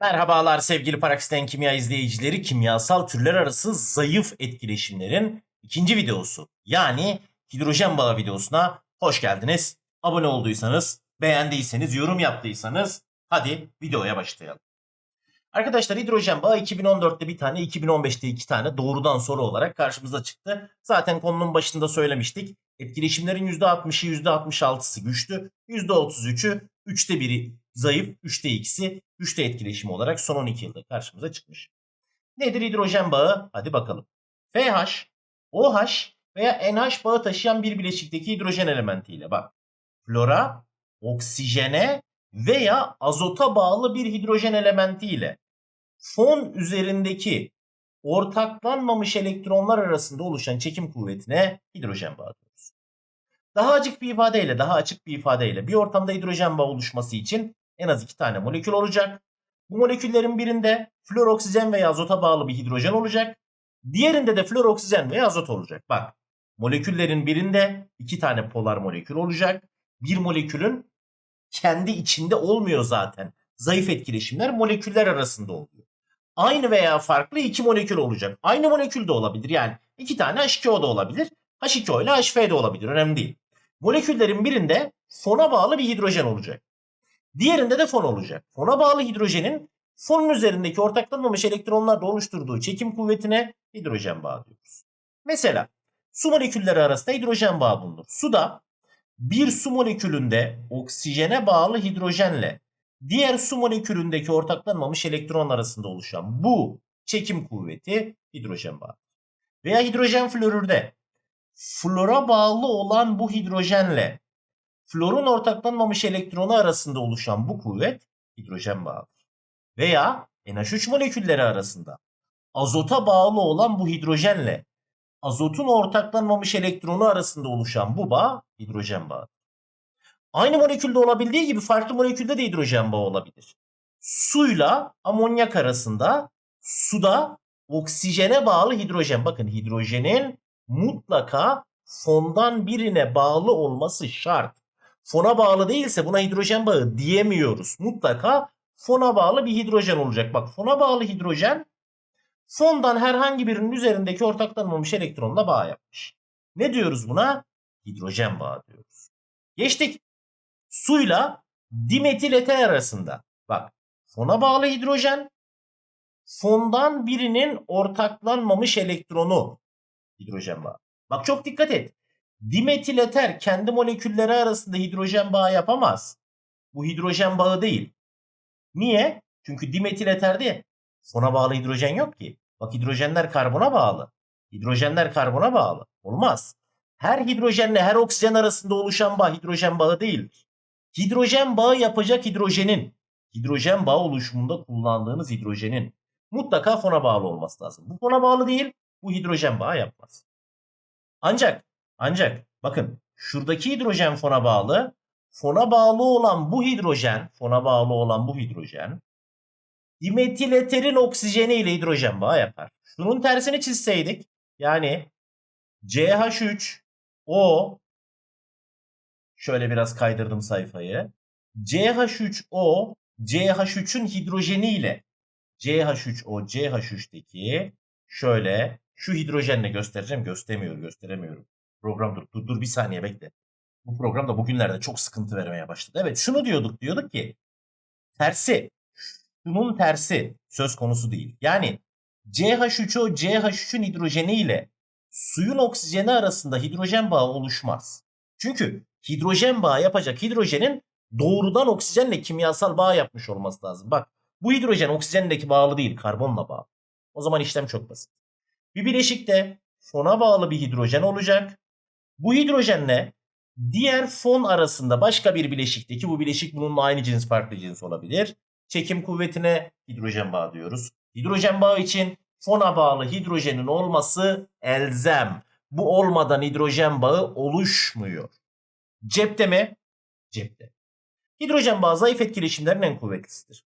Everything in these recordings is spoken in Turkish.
Merhabalar sevgili Paraksiten Kimya izleyicileri. Kimyasal türler arası zayıf etkileşimlerin ikinci videosu. Yani hidrojen bağı videosuna hoş geldiniz. Abone olduysanız, beğendiyseniz, yorum yaptıysanız hadi videoya başlayalım. Arkadaşlar hidrojen bağı 2014'te bir tane, 2015'te iki tane doğrudan soru olarak karşımıza çıktı. Zaten konunun başında söylemiştik. Etkileşimlerin %60'ı %66'sı güçlü, %33'ü 3'te 1'i zayıf, 3'te 2'si 3'te etkileşim olarak son 12 yılda karşımıza çıkmış. Nedir hidrojen bağı? Hadi bakalım. FH, OH veya NH bağı taşıyan bir bileşikteki hidrojen elementiyle bak. Flora, oksijene veya azota bağlı bir hidrojen elementiyle fon üzerindeki ortaklanmamış elektronlar arasında oluşan çekim kuvvetine hidrojen bağı diyoruz. Daha açık bir ifadeyle, daha açık bir ifadeyle bir ortamda hidrojen bağı oluşması için en az iki tane molekül olacak. Bu moleküllerin birinde flor oksijen veya azota bağlı bir hidrojen olacak. Diğerinde de flor oksijen veya azot olacak. Bak moleküllerin birinde iki tane polar molekül olacak. Bir molekülün kendi içinde olmuyor zaten. Zayıf etkileşimler moleküller arasında oluyor. Aynı veya farklı iki molekül olacak. Aynı molekül de olabilir. Yani iki tane H2O da olabilir. H2O ile HF de olabilir. Önemli değil. Moleküllerin birinde fona bağlı bir hidrojen olacak. Diğerinde de fon olacak. Fona bağlı hidrojenin fonun üzerindeki ortaklanmamış elektronlarla oluşturduğu çekim kuvvetine hidrojen bağı diyoruz. Mesela su molekülleri arasında hidrojen bağı bulunur. Suda bir su molekülünde oksijene bağlı hidrojenle diğer su molekülündeki ortaklanmamış elektron arasında oluşan bu çekim kuvveti hidrojen bağı. Veya hidrojen florürde flora bağlı olan bu hidrojenle florun ortaklanmamış elektronu arasında oluşan bu kuvvet hidrojen bağıdır. Veya NH3 molekülleri arasında azota bağlı olan bu hidrojenle azotun ortaklanmamış elektronu arasında oluşan bu bağ hidrojen bağı. Aynı molekülde olabildiği gibi farklı molekülde de hidrojen bağı olabilir. Suyla amonyak arasında suda oksijene bağlı hidrojen. Bakın hidrojenin mutlaka fondan birine bağlı olması şart. Fona bağlı değilse buna hidrojen bağı diyemiyoruz. Mutlaka fona bağlı bir hidrojen olacak. Bak fona bağlı hidrojen fondan herhangi birinin üzerindeki ortaklanmamış elektronla bağ yapmış. Ne diyoruz buna? Hidrojen bağı diyoruz. Geçtik. Suyla dimetil eter arasında. Bak fona bağlı hidrojen fondan birinin ortaklanmamış elektronu hidrojen bağı. Bak çok dikkat et. Dimetil eter kendi molekülleri arasında hidrojen bağı yapamaz. Bu hidrojen bağı değil. Niye? Çünkü dimetil eterde fona bağlı hidrojen yok ki. Bak hidrojenler karbona bağlı. Hidrojenler karbona bağlı. Olmaz. Her hidrojenle her oksijen arasında oluşan bağ hidrojen bağı değildir. Hidrojen bağı yapacak hidrojenin, hidrojen bağı oluşumunda kullandığınız hidrojenin mutlaka fona bağlı olması lazım. Bu fona bağlı değil, bu hidrojen bağı yapmaz. Ancak ancak bakın şuradaki hidrojen fona bağlı. Fona bağlı olan bu hidrojen, fona bağlı olan bu hidrojen dimetil eterin oksijeni ile hidrojen bağı yapar. Şunun tersini çizseydik yani CH3 O şöyle biraz kaydırdım sayfayı. CH3O CH3'ün hidrojeni ile CH3O CH3'teki şöyle şu hidrojenle göstereceğim. Göstermiyor, gösteremiyorum. Program dur, dur, dur bir saniye bekle. Bu program da bugünlerde çok sıkıntı vermeye başladı. Evet şunu diyorduk. Diyorduk ki tersi. Şunun tersi söz konusu değil. Yani CH3O CH3'ün hidrojeni ile suyun oksijeni arasında hidrojen bağı oluşmaz. Çünkü hidrojen bağı yapacak hidrojenin doğrudan oksijenle kimyasal bağ yapmış olması lazım. Bak bu hidrojen oksijendeki bağlı değil karbonla bağlı. O zaman işlem çok basit. Bir bileşikte fona bağlı bir hidrojen olacak. Bu hidrojenle diğer fon arasında başka bir bileşikteki bu bileşik bununla aynı cins farklı cins olabilir. Çekim kuvvetine hidrojen bağı diyoruz. Hidrojen bağı için fona bağlı hidrojenin olması elzem. Bu olmadan hidrojen bağı oluşmuyor. Cepte mi? Cepte. Hidrojen bağı zayıf etkileşimlerin en kuvvetlisidir.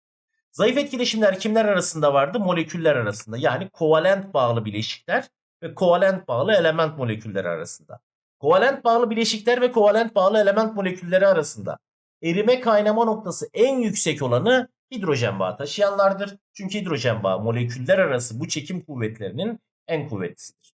Zayıf etkileşimler kimler arasında vardı? Moleküller arasında. Yani kovalent bağlı bileşikler ve kovalent bağlı element molekülleri arasında. Kovalent bağlı bileşikler ve kovalent bağlı element molekülleri arasında erime kaynama noktası en yüksek olanı hidrojen bağı taşıyanlardır. Çünkü hidrojen bağı moleküller arası bu çekim kuvvetlerinin en kuvvetlisidir.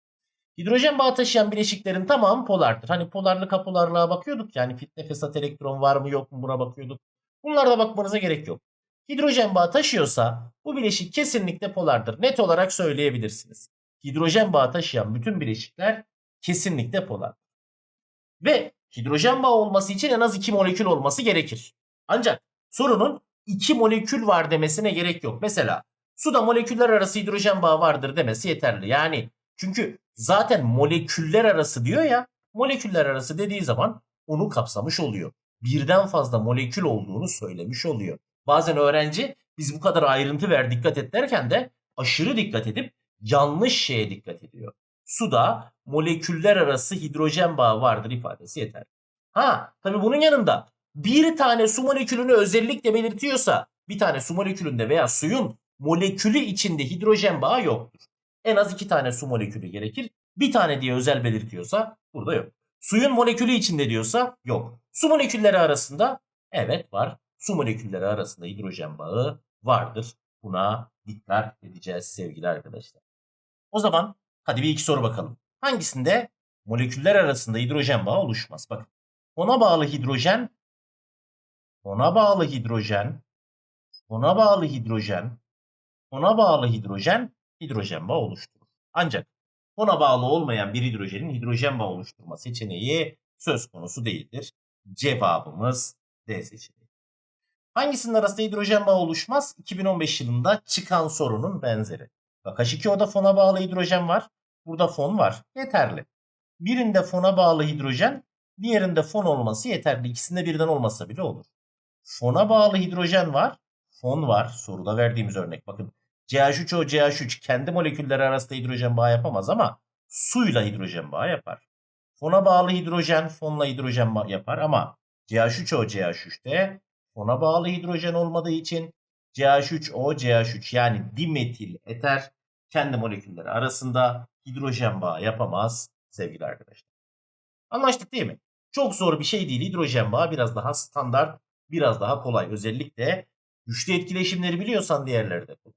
Hidrojen bağı taşıyan bileşiklerin tamamı polardır. Hani polarlık apolarlığa bakıyorduk yani fitne fesat elektron var mı yok mu buna bakıyorduk. Bunlara bakmanıza gerek yok. Hidrojen bağı taşıyorsa bu bileşik kesinlikle polardır. Net olarak söyleyebilirsiniz. Hidrojen bağı taşıyan bütün bileşikler kesinlikle polar. Ve hidrojen bağı olması için en az 2 molekül olması gerekir. Ancak sorunun 2 molekül var demesine gerek yok. Mesela suda moleküller arası hidrojen bağı vardır demesi yeterli. Yani çünkü zaten moleküller arası diyor ya moleküller arası dediği zaman onu kapsamış oluyor. Birden fazla molekül olduğunu söylemiş oluyor. Bazen öğrenci biz bu kadar ayrıntı ver dikkat et derken de aşırı dikkat edip yanlış şeye dikkat ediyor. Suda moleküller arası hidrojen bağı vardır ifadesi yeter. Ha tabii bunun yanında bir tane su molekülünü özellikle belirtiyorsa bir tane su molekülünde veya suyun molekülü içinde hidrojen bağı yoktur. En az iki tane su molekülü gerekir. Bir tane diye özel belirtiyorsa burada yok. Suyun molekülü içinde diyorsa yok. Su molekülleri arasında evet var. Su molekülleri arasında hidrojen bağı vardır. Buna dikkat edeceğiz sevgili arkadaşlar. O zaman hadi bir iki soru bakalım. Hangisinde moleküller arasında hidrojen bağı oluşmaz? Bakın. Ona bağlı hidrojen, ona bağlı hidrojen, ona bağlı hidrojen, ona bağlı hidrojen, hidrojen bağı oluşturur. Ancak ona bağlı olmayan bir hidrojenin hidrojen bağı oluşturma seçeneği söz konusu değildir. Cevabımız D seçeneği. Hangisinin arasında hidrojen bağı oluşmaz? 2015 yılında çıkan sorunun benzeri. Bak H2O'da fona bağlı hidrojen var. Burada fon var. Yeterli. Birinde fona bağlı hidrojen, diğerinde fon olması yeterli. İkisinde birden olmasa bile olur. Fona bağlı hidrojen var. Fon var. Soruda verdiğimiz örnek. Bakın CH3O CH3 kendi molekülleri arasında hidrojen bağı yapamaz ama suyla hidrojen bağı yapar. Fona bağlı hidrojen fonla hidrojen bağı yapar ama CH3O CH3'te fona bağlı hidrojen olmadığı için CH3O CH3 yani dimetil eter kendi molekülleri arasında hidrojen bağı yapamaz sevgili arkadaşlar. Anlaştık değil mi? Çok zor bir şey değil. Hidrojen bağı biraz daha standart, biraz daha kolay. Özellikle güçlü etkileşimleri biliyorsan diğerleri de kolay.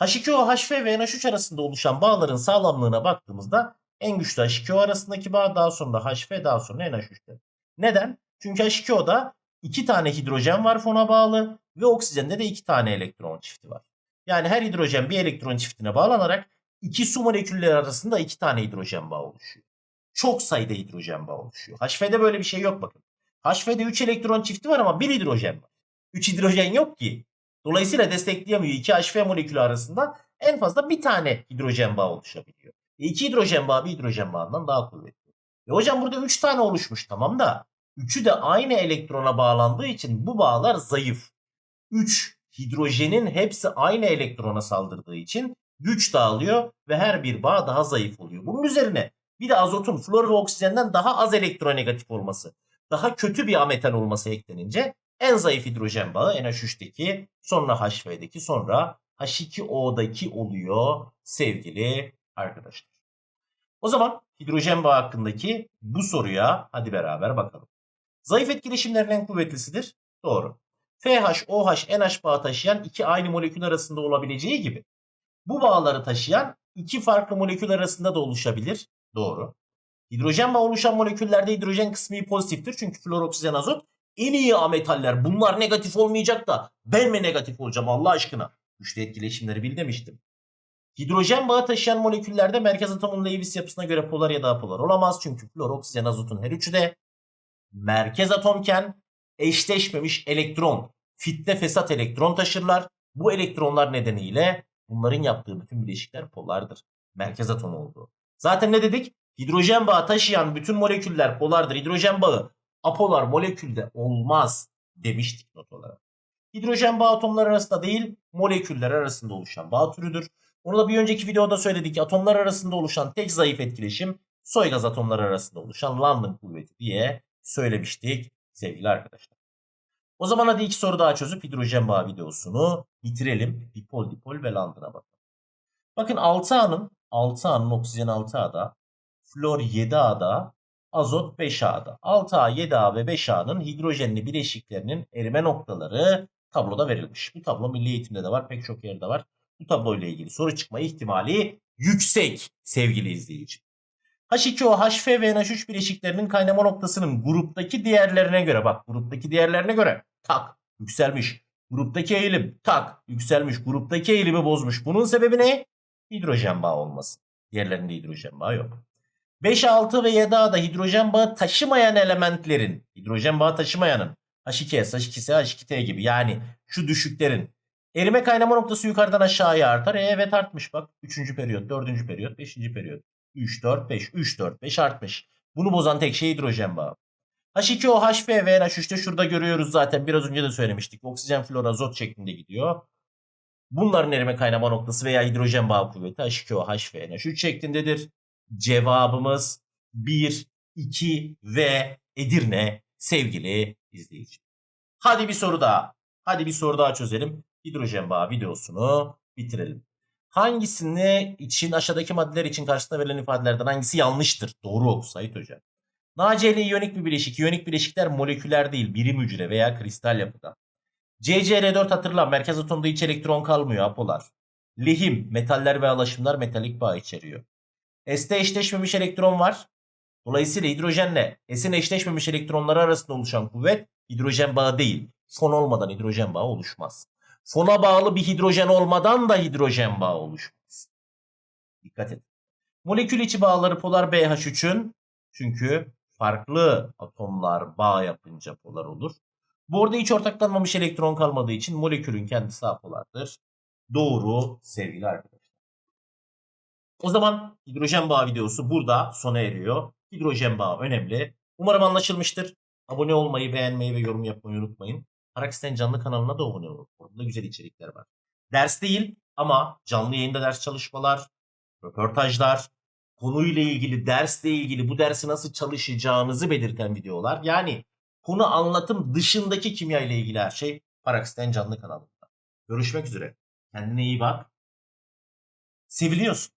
H2O, HF ve NH3 arasında oluşan bağların sağlamlığına baktığımızda en güçlü H2O arasındaki bağ daha sonra HF daha sonra NH3'te. Neden? Çünkü H2O'da iki tane hidrojen var fona bağlı ve oksijende de iki tane elektron çifti var. Yani her hidrojen bir elektron çiftine bağlanarak iki su molekülleri arasında iki tane hidrojen bağı oluşuyor. Çok sayıda hidrojen bağı oluşuyor. HF'de böyle bir şey yok bakın. HF'de 3 elektron çifti var ama bir hidrojen var. 3 hidrojen yok ki. Dolayısıyla destekleyemiyor. 2 HF molekülü arasında en fazla bir tane hidrojen bağı oluşabiliyor. E iki hidrojen bağı bir hidrojen bağından daha kuvvetli. E hocam burada 3 tane oluşmuş tamam da üçü de aynı elektrona bağlandığı için bu bağlar zayıf. 3 hidrojenin hepsi aynı elektrona saldırdığı için güç dağılıyor ve her bir bağ daha zayıf oluyor. Bunun üzerine bir de azotun flor oksijenden daha az elektronegatif olması, daha kötü bir ametal olması eklenince en zayıf hidrojen bağı NH3'teki, sonra HF'deki, sonra H2O'daki oluyor sevgili arkadaşlar. O zaman hidrojen bağı hakkındaki bu soruya hadi beraber bakalım. Zayıf etkileşimlerin en kuvvetlisidir. Doğru. FH, OH, NH bağı taşıyan iki aynı molekül arasında olabileceği gibi bu bağları taşıyan iki farklı molekül arasında da oluşabilir. Doğru. Hidrojen bağı oluşan moleküllerde hidrojen kısmı pozitiftir. Çünkü flor, oksijen, azot en iyi ametaller. Bunlar negatif olmayacak da ben mi negatif olacağım Allah aşkına? Güçlü etkileşimleri bil demiştim. Hidrojen bağı taşıyan moleküllerde merkez atomun Lewis yapısına göre polar ya da apolar olamaz. Çünkü flor, oksijen, azotun her üçü de merkez atomken eşleşmemiş elektron, fitne fesat elektron taşırlar. Bu elektronlar nedeniyle bunların yaptığı bütün bileşikler polardır. Merkez atom olduğu. Zaten ne dedik? Hidrojen bağı taşıyan bütün moleküller polardır. Hidrojen bağı apolar molekülde olmaz demiştik not olarak. Hidrojen bağı atomlar arasında değil moleküller arasında oluşan bağ türüdür. Onu da bir önceki videoda söyledik. Atomlar arasında oluşan tek zayıf etkileşim soy gaz atomları arasında oluşan London kuvveti diye söylemiştik sevgili arkadaşlar. O zaman hadi iki soru daha çözüp hidrojen bağı videosunu bitirelim. Dipol, dipol ve London'a bakalım. Bakın 6A'nın 6A'nın oksijen 6A'da, flor 7A'da, azot 5A'da. 6A, 7A ve 5A'nın hidrojenli bileşiklerinin erime noktaları tabloda verilmiş. Bu tablo milli eğitimde de var, pek çok yerde var. Bu tabloyla ilgili soru çıkma ihtimali yüksek sevgili izleyici. H2O, HF ve NH3 bileşiklerinin kaynama noktasının gruptaki değerlerine göre bak gruptaki değerlerine göre tak yükselmiş. Gruptaki eğilim tak yükselmiş. Gruptaki eğilimi bozmuş. Bunun sebebi ne? Hidrojen bağı olması. Diğerlerinde hidrojen bağı yok. 5, 6 ve 7A'da hidrojen bağı taşımayan elementlerin, hidrojen bağı taşımayanın H2S, H2S, H2T gibi yani şu düşüklerin erime kaynama noktası yukarıdan aşağıya artar. E evet artmış bak. 3. periyot, 4. periyot, 5. periyot. 3, 4, 5, 3, 4, 5 artmış. Bunu bozan tek şey hidrojen bağı. H2O, HF ve NH3'te şurada görüyoruz zaten biraz önce de söylemiştik. Oksijen, flor, azot şeklinde gidiyor. Bunların erime kaynama noktası veya hidrojen bağı kuvveti H2O, HF, NH3 şeklindedir. Cevabımız 1, 2 ve Edirne sevgili izleyici. Hadi bir soru daha. Hadi bir soru daha çözelim. Hidrojen bağı videosunu bitirelim. Hangisini için aşağıdaki maddeler için karşısına verilen ifadelerden hangisi yanlıştır? Doğru Sait Hocam. NaCl iyonik bir bileşik. İyonik bileşikler moleküler değil, birim hücre veya kristal yapıda. CCl4 hatırla merkez atomda hiç elektron kalmıyor apolar. Lehim metaller ve alaşımlar metalik bağ içeriyor. S'te eşleşmemiş elektron var. Dolayısıyla hidrojenle S'in eşleşmemiş elektronları arasında oluşan kuvvet hidrojen bağı değil. Fon olmadan hidrojen bağı oluşmaz. Fona bağlı bir hidrojen olmadan da hidrojen bağı oluşmaz. Dikkat et. Molekül içi bağları polar BH3'ün çünkü farklı atomlar bağ yapınca polar olur. Bu arada hiç ortaklanmamış elektron kalmadığı için molekülün kendisi apolardır. Doğru sevgili arkadaşlar. O zaman hidrojen bağı videosu burada sona eriyor. Hidrojen bağı önemli. Umarım anlaşılmıştır. Abone olmayı, beğenmeyi ve yorum yapmayı unutmayın. Paraksiten canlı kanalına da abone olun. Orada da güzel içerikler var. Ders değil ama canlı yayında ders çalışmalar, röportajlar, konuyla ilgili, dersle ilgili bu dersi nasıl çalışacağınızı belirten videolar. Yani konu anlatım dışındaki kimya ile ilgili her şey Paraksiten canlı kanalında. Görüşmek üzere. Kendine iyi bak. Seviliyorsun.